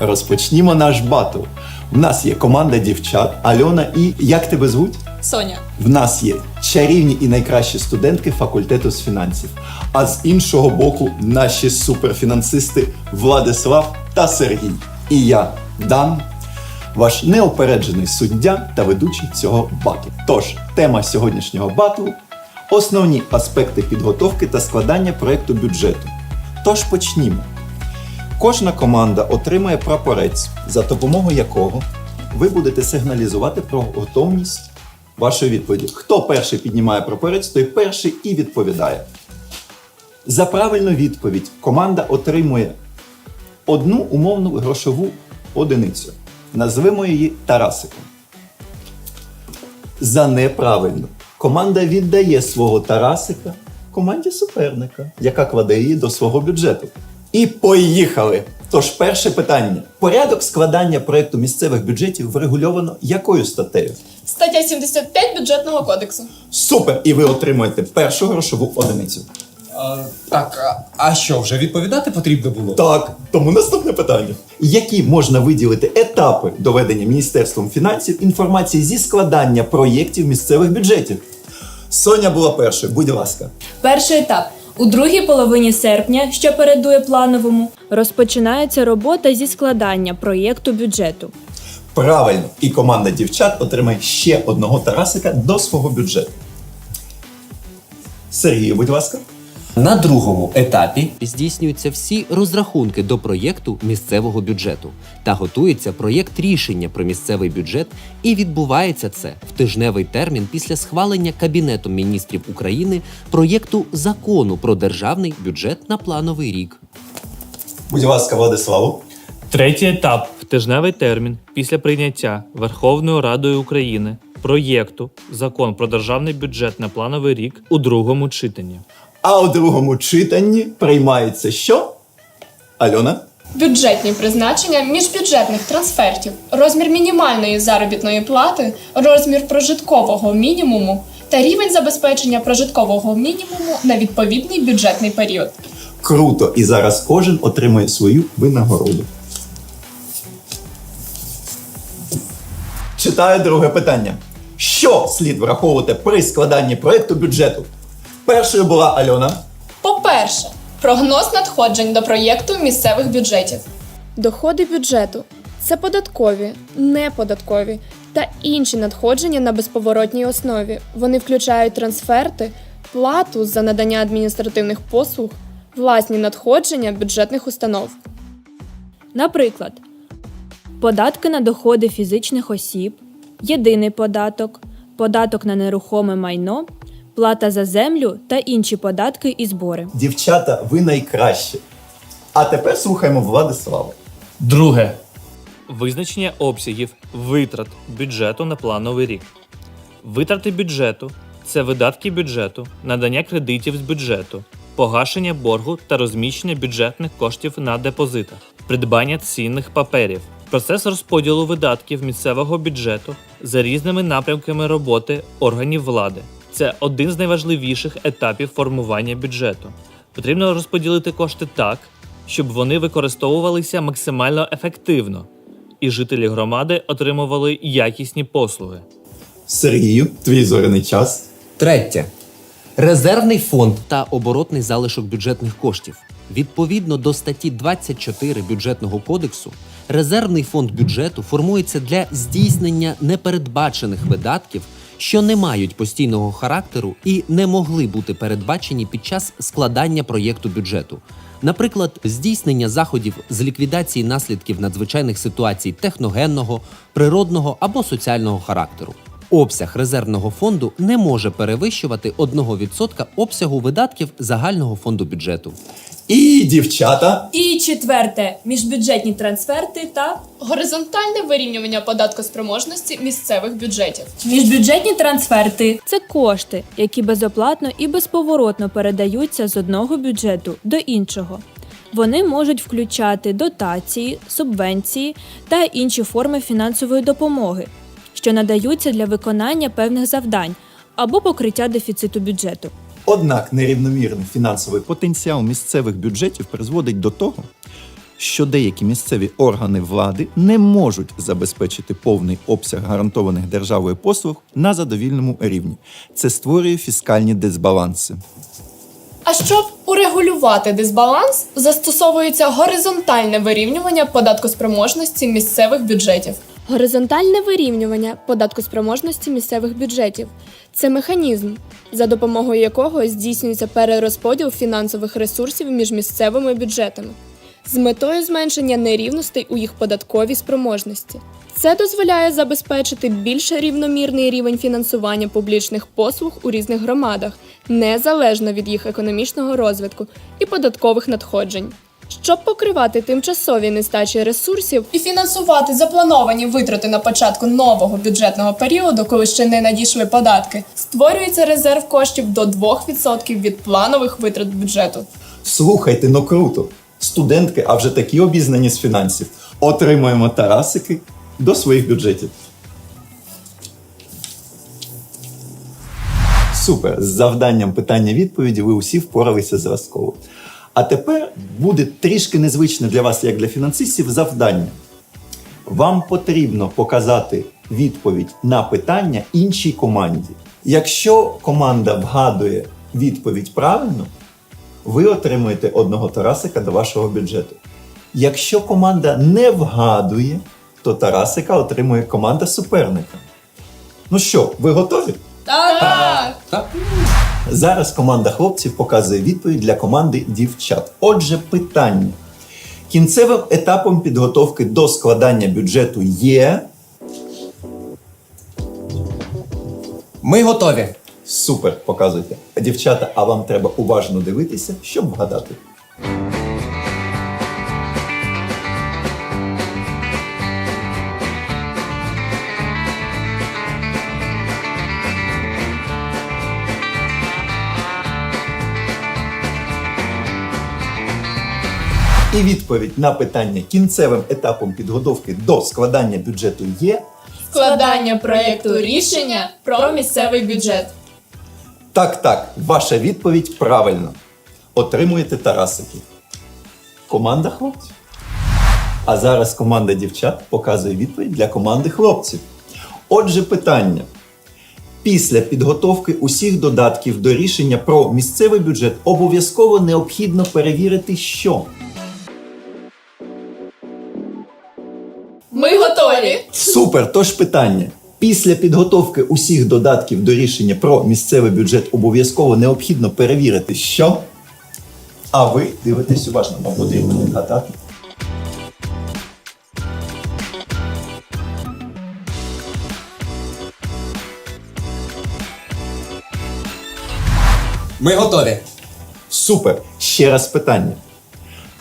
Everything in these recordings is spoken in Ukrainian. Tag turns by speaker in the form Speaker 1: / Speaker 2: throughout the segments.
Speaker 1: Розпочнімо наш батл. У нас є команда дівчат, Альона і як тебе звуть?
Speaker 2: Соня.
Speaker 1: В нас є чарівні і найкращі студентки факультету з фінансів. А з іншого боку, наші суперфінансисти Владислав та Сергій. І я, Дан, ваш неопереджений суддя та ведучий цього батлу. Тож, тема сьогоднішнього батлу основні аспекти підготовки та складання проєкту бюджету. Тож почнімо. Кожна команда отримає прапорець, за допомогою якого ви будете сигналізувати про готовність вашої відповіді. Хто перший піднімає прапорець, той перший і відповідає. За правильну відповідь команда отримує одну умовну грошову одиницю. Назвемо її Тарасиком. За неправильну команда віддає свого Тарасика команді суперника, яка кладе її до свого бюджету. І поїхали! Тож, перше питання: порядок складання проєкту місцевих бюджетів врегульовано якою статтею?
Speaker 2: Стаття 75 бюджетного кодексу.
Speaker 1: Супер! І ви отримуєте першу грошову одиницю.
Speaker 3: А, так, а, а що, вже відповідати потрібно було?
Speaker 1: Так, тому наступне питання. Які можна виділити етапи доведення Міністерством фінансів інформації зі складання проєктів місцевих бюджетів? Соня була першою, будь ласка.
Speaker 4: Перший етап. У другій половині серпня, що передує плановому, розпочинається робота зі складання проєкту бюджету.
Speaker 1: Правильно, і команда дівчат отримає ще одного Тарасика до свого бюджету. Сергію, будь ласка.
Speaker 3: На другому етапі
Speaker 5: здійснюються всі розрахунки до проєкту місцевого бюджету та готується проєкт рішення про місцевий бюджет, і відбувається це в тижневий термін після схвалення Кабінетом міністрів України проєкту закону про державний бюджет на плановий рік.
Speaker 1: Будь ласка, Владиславу.
Speaker 6: Третій етап в тижневий термін після прийняття Верховною Радою України проєкту Закон про державний бюджет на плановий рік у другому читанні.
Speaker 1: А у другому читанні приймається що? Альона?
Speaker 2: Бюджетні призначення міжбюджетних трансфертів, розмір мінімальної заробітної плати, розмір прожиткового мінімуму та рівень забезпечення прожиткового мінімуму на відповідний бюджетний період.
Speaker 1: Круто! І зараз кожен отримує свою винагороду. Читаю друге питання. Що слід враховувати при складанні проєкту бюджету? Першою була Альона.
Speaker 2: По-перше, прогноз надходжень до проєкту місцевих бюджетів.
Speaker 7: Доходи бюджету це податкові, неподаткові та інші надходження на безповоротній основі. Вони включають трансферти, плату за надання адміністративних послуг, власні надходження бюджетних установ.
Speaker 4: Наприклад, податки на доходи фізичних осіб, єдиний податок, податок на нерухоме майно, плата за землю та інші податки і збори.
Speaker 1: Дівчата, ви найкращі. А тепер слухаємо Владислава.
Speaker 6: Друге визначення обсягів витрат бюджету на плановий рік. Витрати бюджету це видатки бюджету, надання кредитів з бюджету, погашення боргу та розміщення бюджетних коштів на депозитах, придбання цінних паперів, процес розподілу видатків місцевого бюджету за різними напрямками роботи органів влади. Це один з найважливіших етапів формування бюджету. Потрібно розподілити кошти так, щоб вони використовувалися максимально ефективно, і жителі громади отримували якісні послуги.
Speaker 1: Сергію, твій зоряний час.
Speaker 3: третє.
Speaker 5: Резервний фонд та оборотний залишок бюджетних коштів. Відповідно до статті 24 бюджетного кодексу, резервний фонд бюджету формується для здійснення непередбачених видатків, що не мають постійного характеру і не могли бути передбачені під час складання проєкту бюджету. Наприклад, здійснення заходів з ліквідації наслідків надзвичайних ситуацій техногенного, природного або соціального характеру. Обсяг резервного фонду не може перевищувати 1% обсягу видатків загального фонду бюджету.
Speaker 1: І дівчата.
Speaker 4: І четверте міжбюджетні трансферти та
Speaker 2: Горизонтальне вирівнювання податкоспроможності місцевих бюджетів.
Speaker 4: міжбюджетні трансферти це кошти, які безоплатно і безповоротно передаються з одного бюджету до іншого. Вони можуть включати дотації, субвенції та інші форми фінансової допомоги, що надаються для виконання певних завдань або покриття дефіциту бюджету.
Speaker 1: Однак нерівномірний фінансовий потенціал місцевих бюджетів призводить до того, що деякі місцеві органи влади не можуть забезпечити повний обсяг гарантованих державою послуг на задовільному рівні. Це створює фіскальні дисбаланси.
Speaker 2: А щоб урегулювати дисбаланс, застосовується горизонтальне вирівнювання податкоспроможності місцевих бюджетів.
Speaker 7: Горизонтальне вирівнювання податкоспроможності місцевих бюджетів це механізм, за допомогою якого здійснюється перерозподіл фінансових ресурсів між місцевими бюджетами з метою зменшення нерівностей у їх податковій спроможності. Це дозволяє забезпечити більш рівномірний рівень фінансування публічних послуг у різних громадах, незалежно від їх економічного розвитку і податкових надходжень. Щоб покривати тимчасові нестачі ресурсів,
Speaker 2: І фінансувати заплановані витрати на початку нового бюджетного періоду, коли ще не надійшли податки, створюється резерв коштів до 2% від планових витрат бюджету.
Speaker 1: Слухайте, ну круто! Студентки, а вже такі обізнані з фінансів, отримуємо тарасики до своїх бюджетів. Супер! З завданням питання-відповіді ви усі впоралися зразково. А тепер буде трішки незвичне для вас, як для фінансистів, завдання. Вам потрібно показати відповідь на питання іншій команді. Якщо команда вгадує відповідь правильно, ви отримуєте одного Тарасика до вашого бюджету. Якщо команда не вгадує, то Тарасика отримує команда суперника. Ну що, ви готові?
Speaker 2: Так!
Speaker 3: Так?
Speaker 1: Зараз команда хлопців показує відповідь для команди дівчат. Отже, питання. Кінцевим етапом підготовки до складання бюджету є.
Speaker 3: Ми готові.
Speaker 1: Супер, показуйте. Дівчата, а вам треба уважно дивитися, щоб вгадати. І відповідь на питання кінцевим етапом підготовки до складання бюджету є.
Speaker 2: Складання проєкту рішення про місцевий бюджет.
Speaker 1: Так, так, ваша відповідь правильна. Отримуєте Тарасики. Команда хлопців. А зараз команда дівчат показує відповідь для команди хлопців. Отже, питання. Після підготовки усіх додатків до рішення про місцевий бюджет обов'язково необхідно перевірити, що
Speaker 2: готові!
Speaker 1: Супер! Тож питання. Після підготовки усіх додатків до рішення про місцевий бюджет обов'язково необхідно перевірити, що. А ви дивитесь уважно, вам потрібно відгадати.
Speaker 3: Ми готові.
Speaker 1: Супер! Ще раз питання.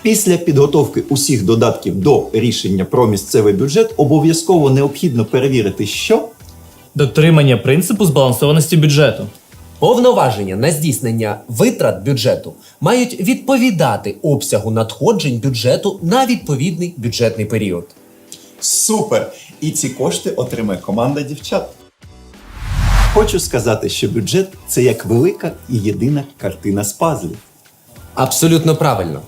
Speaker 1: Після підготовки усіх додатків до рішення про місцевий бюджет обов'язково необхідно перевірити, що.
Speaker 6: Дотримання принципу збалансованості бюджету.
Speaker 5: Повноваження на здійснення витрат бюджету мають відповідати обсягу надходжень бюджету на відповідний бюджетний період.
Speaker 1: Супер! І ці кошти отримає команда дівчат. Хочу сказати, що бюджет це як велика і єдина картина з пазлів.
Speaker 5: Абсолютно правильно.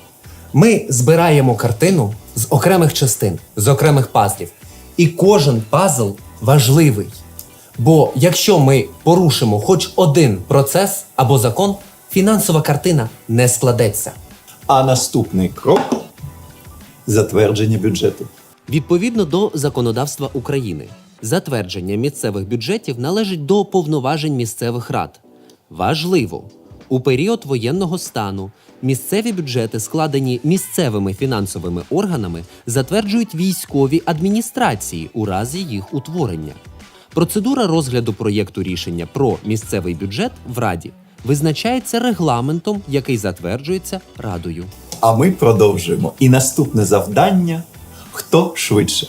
Speaker 5: Ми збираємо картину з окремих частин, з окремих пазлів. І кожен пазл важливий. Бо якщо ми порушимо хоч один процес або закон, фінансова картина не складеться.
Speaker 1: А наступний крок затвердження бюджету.
Speaker 5: Відповідно до законодавства України, затвердження місцевих бюджетів належить до повноважень місцевих рад. Важливо, у період воєнного стану місцеві бюджети, складені місцевими фінансовими органами, затверджують військові адміністрації у разі їх утворення. Процедура розгляду проєкту рішення про місцевий бюджет в Раді визначається регламентом, який затверджується Радою.
Speaker 1: А ми продовжуємо. І наступне завдання: хто швидше.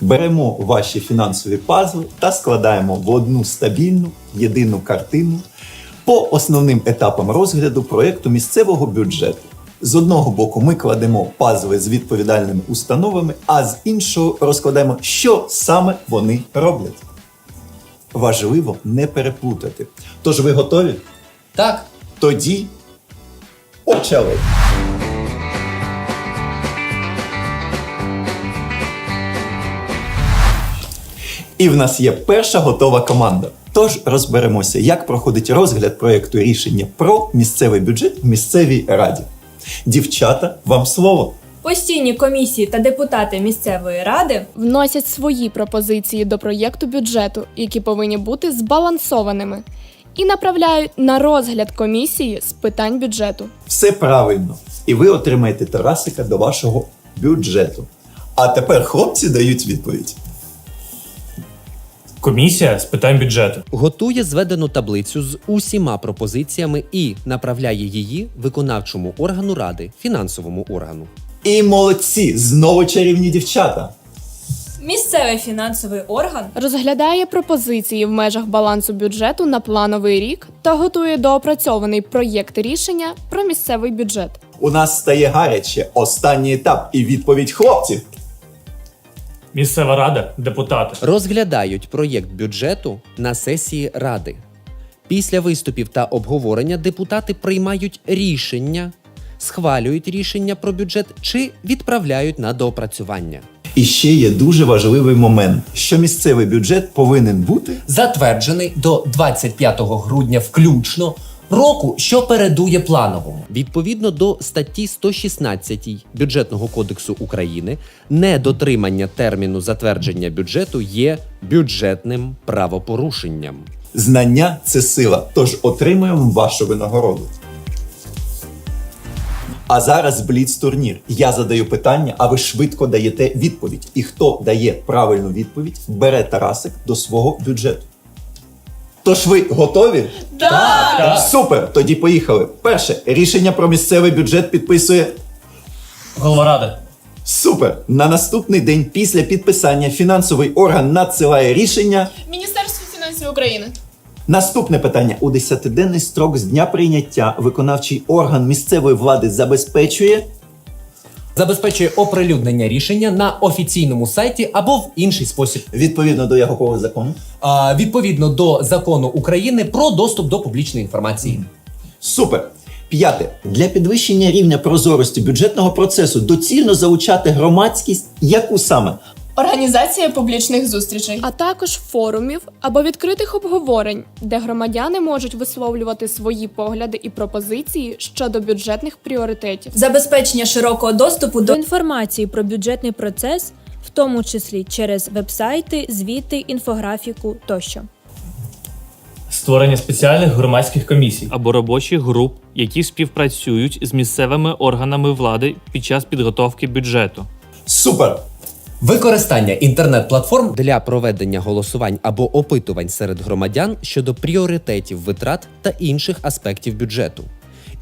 Speaker 1: Беремо ваші фінансові пазли та складаємо в одну стабільну єдину картину по основним етапам розгляду проєкту місцевого бюджету. З одного боку, ми кладемо пазли з відповідальними установами, а з іншого розкладаємо, що саме вони роблять. Важливо не переплутати. Тож ви готові?
Speaker 3: Так.
Speaker 1: Тоді почали. І в нас є перша готова команда. Тож розберемося, як проходить розгляд проєкту рішення про місцевий бюджет в місцевій раді. Дівчата, вам слово.
Speaker 4: Постійні комісії та депутати місцевої ради
Speaker 7: Вносять свої пропозиції до проєкту бюджету, які повинні бути збалансованими, і направляють на розгляд комісії з питань бюджету.
Speaker 1: Все правильно. І ви отримаєте Тарасика до вашого бюджету. А тепер хлопці дають відповідь.
Speaker 6: Комісія з питань бюджету.
Speaker 5: Готує зведену таблицю з усіма пропозиціями і направляє її виконавчому органу ради, фінансовому органу.
Speaker 1: І молодці, знову чарівні дівчата.
Speaker 4: місцевий фінансовий орган
Speaker 7: Розглядає пропозиції в межах балансу бюджету на плановий рік та готує доопрацьований проєкт рішення про місцевий бюджет.
Speaker 1: У нас стає гаряче останній етап і відповідь хлопців.
Speaker 6: Місцева рада, депутати.
Speaker 5: Розглядають проєкт бюджету на сесії ради. Після виступів та обговорення депутати приймають рішення, схвалюють рішення про бюджет чи відправляють на доопрацювання.
Speaker 1: І ще є дуже важливий момент, що місцевий бюджет повинен бути
Speaker 3: Затверджений до 25 грудня включно року, що передує плановому.
Speaker 5: Відповідно до статті 116 бюджетного кодексу України, недотримання терміну затвердження бюджету є бюджетним правопорушенням.
Speaker 1: знання це сила. Тож отримуємо вашу винагороду. А зараз бліц турнір. Я задаю питання, а ви швидко даєте відповідь. І хто дає правильну відповідь, бере Тарасик до свого бюджету. Тож ви готові?
Speaker 2: Так!
Speaker 1: Супер! Тоді поїхали. Перше рішення про місцевий бюджет підписує
Speaker 6: Голова ради.
Speaker 1: Супер! На наступний день після підписання фінансовий орган надсилає рішення.
Speaker 2: Міністерство фінансів України.
Speaker 1: Наступне питання: у 10-денний строк з дня прийняття виконавчий орган місцевої влади забезпечує.
Speaker 3: Забезпечує оприлюднення рішення на офіційному сайті або в інший спосіб.
Speaker 1: Відповідно до якого закону?
Speaker 3: А, відповідно до закону України про доступ до публічної інформації.
Speaker 1: Супер! П'яте. Для підвищення рівня прозорості бюджетного процесу доцільно залучати громадськість, яку саме?
Speaker 2: Організація публічних зустрічей.
Speaker 7: а також форумів або відкритих обговорень, де громадяни можуть висловлювати свої погляди і пропозиції щодо бюджетних пріоритетів.
Speaker 4: забезпечення широкого доступу до інформації про бюджетний процес, в тому числі через вебсайти, звіти, інфографіку тощо.
Speaker 6: Створення спеціальних громадських комісій або робочих груп, які співпрацюють з місцевими органами влади під час підготовки бюджету.
Speaker 1: Супер!
Speaker 3: Використання інтернет-платформ
Speaker 5: Для проведення голосувань або опитувань серед громадян щодо пріоритетів витрат та інших аспектів бюджету.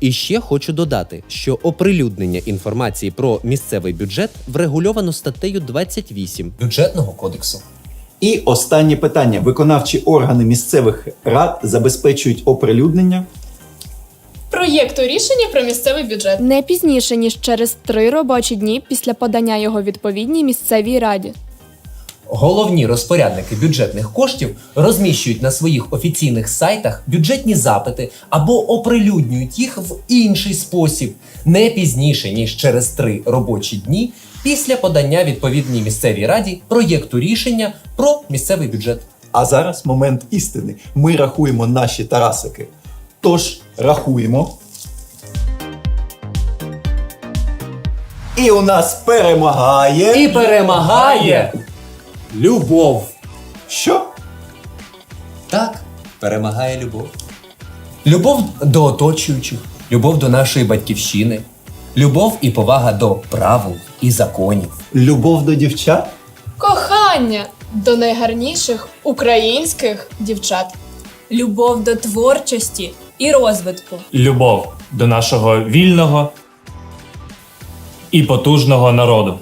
Speaker 5: І ще хочу додати, що оприлюднення інформації про місцевий бюджет врегульовано статтею 28
Speaker 3: бюджетного кодексу.
Speaker 1: І останнє питання: виконавчі органи місцевих рад забезпечують оприлюднення.
Speaker 2: Проєкту рішення про місцевий бюджет.
Speaker 7: Не пізніше ніж через три робочі дні після подання його відповідній місцевій раді.
Speaker 3: Головні розпорядники бюджетних коштів розміщують на своїх офіційних сайтах бюджетні запити або оприлюднюють їх в інший спосіб не пізніше ніж через три робочі дні після подання відповідній місцевій раді проєкту рішення про місцевий бюджет.
Speaker 1: А зараз момент істини. Ми рахуємо наші Тарасики. Тож рахуємо. І у нас перемагає.
Speaker 3: І перемагає любов.
Speaker 1: Що?
Speaker 3: Так, перемагає любов. Любов до оточуючих, любов до нашої батьківщини, любов і повага до правил і законів.
Speaker 1: Любов до дівчат?
Speaker 2: Кохання до найгарніших українських дівчат.
Speaker 4: Любов до творчості і розвитку.
Speaker 6: Любов до нашого вільного і потужного народу.